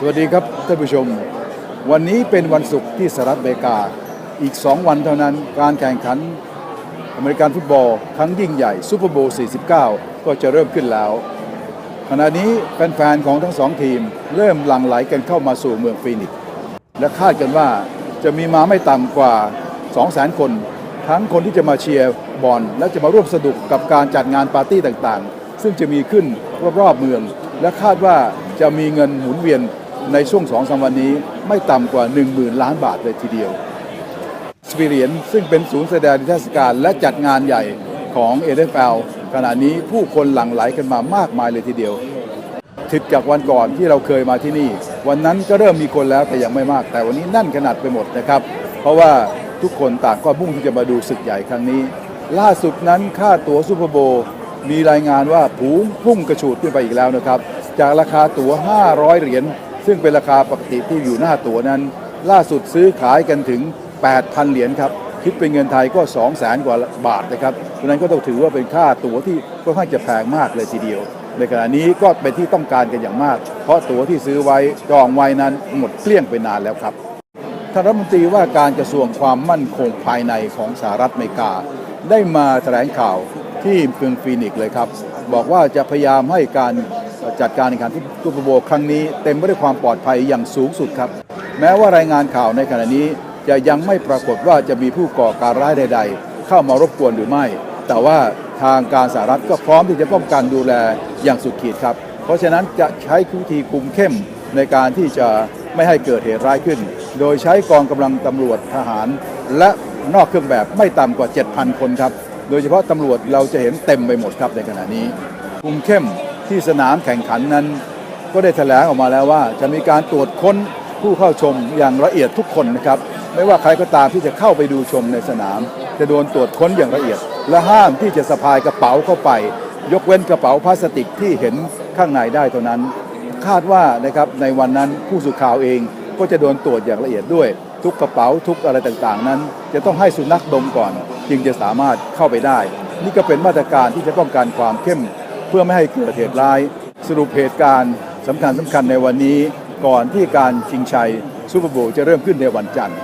สวัสดีครับท่านผู้ชม วันนี้เป็นวันศุกร์ที่สหรัฐอเมริกา อีก 2 วันเท่านั้นการแข่งขันอเมริกันฟุตบอลครั้งยิ่งใหญ่ซูเปอร์โบว์49 ก็จะเริ่มขึ้นแล้ว ขณะนี้แฟนๆของทั้งสองทีม เริ่มหลั่งไหลกันเข้ามาสู่เมืองฟีนิกซ์และคาดกันว่าจะมีมาไม่ต่ำกว่า 200,000 คน ทั้งคนที่จะมาเชียร์บอลและจะมาร่วมสนุกกับการจัดงานปาร์ตี้ต่างๆ ซึ่งจะมีขึ้นรอบๆเมือง และคาดว่าจะมีเงินหมุนเวียน ในช่วงสองสามวันนี้ไม่ต่ำกว่า 10,000 ล้านบาทเลยทีเดียวสปีเรียนซึ่งเป็นศูนย์แสดงนิทรรศการและจัดงานใหญ่ของ NFL ขณะนี้ผู้คนหลั่งไหลกันมามากมายเลยทีเดียวถิดจากวันก่อนที่เราเคยมาที่นี่ วันนั้นก็เริ่มมีคนแล้วแต่ยังไม่มาก แต่วันนี้นั่นขนาดไปหมดนะครับ เพราะว่าทุกคนต่างก็มุ่งที่จะมาดูศึกใหญ่ครั้งนี้ ล่าสุดนั้นค่าตั๋วซูเปอร์โบมีรายงานว่าผูงพุ่งกระฉูดขึ้นไปอีกแล้วนะครับ จากราคาตั๋ว 500 เหรียญ ซึ่งเป็นราคาปกติที่อยู่หน้าตั๋วนั้น ล่าสุดซื้อขายกันถึง 8,000 เหรียญครับ คิดเป็นเงินไทยก็ 2 0 0แสนกว่าบาทนะครับดังนั้นก็ต้องถือว่าเป็นค่าตั๋วที่ค่อนข้างจะแพงมากเลยทีเดียว ในขณะนี้ก็เป็นที่ต้องการกันอย่างมาก เพราะตั๋วที่ซื้อไว้จองไว้นั้นหมดเกลี้ยงไปนานแล้วครับท่านรัฐมนตรีว่าการกระทรวงความมั่นคงภายในของสหรัฐอเมริกา ได้มาแถลงข่าวที่เมืองฟีนิกซ์เลยครับ บอกว่าจะพยายามให้การ จัดการแข่งขันที่ซูปอร์โบครั้งนี้เต็มไปด้วยความปลอดภัยอย่างสูงสุดครับ แม้ว่ารายงานข่าวในขณะนี้จะยังไม่ปรากฏว่าจะมีผู้ก่อการร้ายใด ๆ เข้ามารบกวนหรือไม่ แต่ว่าทางการสหรัฐก็พร้อมที่จะป้องกันดูแลอย่างสุดขีดครับ เพราะฉะนั้นจะใช้วิธีคุมเข้มในการที่จะไม่ให้เกิดเหตุร้ายขึ้น โดยใช้กองกำลังตำรวจทหาร และนอกเครื่องแบบไม่ต่ำกว่า 7,000 คนครับ โดยเฉพาะตำรวจเราจะเห็นเต็มไปหมดครับในขณะนี้คุมเข้ม ที่สนามแข่งขันนั้น ก็ได้แถลงออกมาแล้วว่า จะมีการตรวจค้นผู้เข้าชมอย่างละเอียดทุกคนนะครับไม่ว่าใครก็ตามที่จะเข้าไปดูชมในสนาม จะโดนตรวจค้นอย่างละเอียด และห้ามที่จะสะพายกระเป๋าเข้าไป ยกเว้นกระเป๋าพลาสติกที่เห็นข้างในได้เท่านั้น คาดว่านะครับในวันนั้นผู้สื่อข่าวเองก็จะโดนตรวจอย่างละเอียดด้วย ทุกกระเป๋าทุกอะไรต่างๆ นั้น จะต้องให้สุนัขดมก่อน จึงจะสามารถเข้าไปได้ นี่ก็เป็นมาตรการที่จะป้องกันความเข้ม เพื่อไม่ให้เกิดเหตุร้าย สรุปเหตุการณ์สำคัญสำคัญในวันนี้ ก่อนที่การชิงชัยซูเปอร์โบว์จะเริ่มขึ้นในวันจันทร์